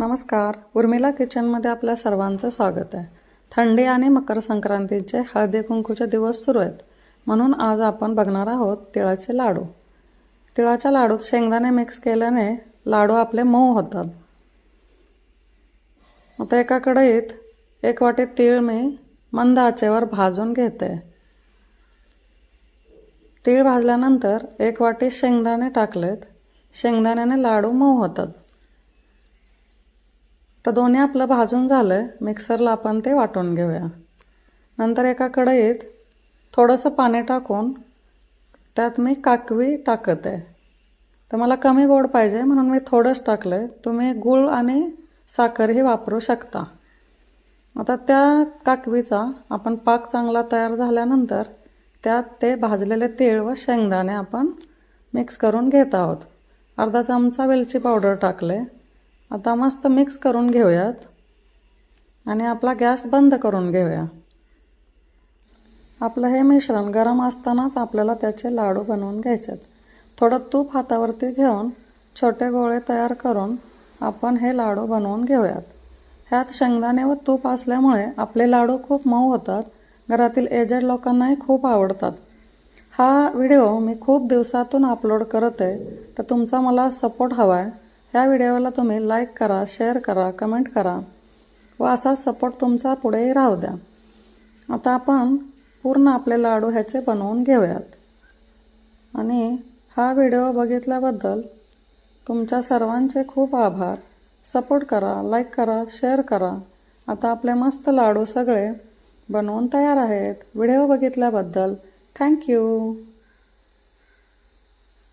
नमस्कार. उर्मिला किचनमध्ये आपल्या सर्वांचं स्वागत आहे. थंडी आणि मकर संक्रांतीचे हळदी कुंकूचे दिवस सुरू आहेत. म्हणून आज आपण बघणार आहोत तिळाचे लाडू. तिळाच्या लाडूत शेंगदाणे मिक्स केल्याने लाडू आपले मऊ होतात. आता एका कढईत एक वाटी तीळ मी मंद आचेवर भाजून घेते. तीळ भाजल्यानंतर एक वाटी शेंगदाणे टाकलेत. शेंगदाण्याने लाडू मऊ होतात. तर दोन्ही आपलं भाजून झालं मिक्सरला आपण ते वाटून घेऊया. नंतर एका कढईत थोडंसं पाणी टाकून त्यात मी काकवी टाकत. आहे तर मला कमी गोड पाहिजे म्हणून मी थोडंच टाकलं आहे तुम्ही गूळ आणि साखरही वापरू शकता. आता त्या काकवीचा आपण पाक चांगला तयार झाल्यानंतर त्यात ते भाजलेले तीळ व शेंगदाणे आपण मिक्स करून घेत आहोत. अर्धा चमचा वेलची पावडर टाकले. आता मस्त मिक्स करून घेऊयात. आणि आपला गॅस बंद करून घेऊया. आपलं हे मिश्रण गरम असतानाच आपल्याला त्याचे लाडू बनवून घ्यायचे थोडं तूप हातावरती घेऊन छोटे गोळे तयार करून आपण हे लाडू बनवून घेऊयात. ह्यात शेंगदाणे व तूप असल्यामुळे आपले लाडू खूप मऊ होतात. घरातील एजेड लोकांनाही खूप आवडतात. हा व्हिडिओ मी खूप दिवसातून अपलोड करत आहे. तर तुमचा मला सपोर्ट हवा आहे ह्या व्हिडिओला तुम्ही लाईक करा शेअर करा कमेंट करा व असा सपोर्ट तुमचा पुढेही राहू द्या. आता आपण पूर्ण आपले लाडू ह्याचे बनवून घेऊयात. आणि हा व्हिडिओ बघितल्याबद्दल तुमच्या सर्वांचे खूप आभार. सपोर्ट करा लाईक करा शेअर करा. आता आपले मस्त लाडू सगळे बनवून तयार आहेत. Video बघितल्याबद्दल thank you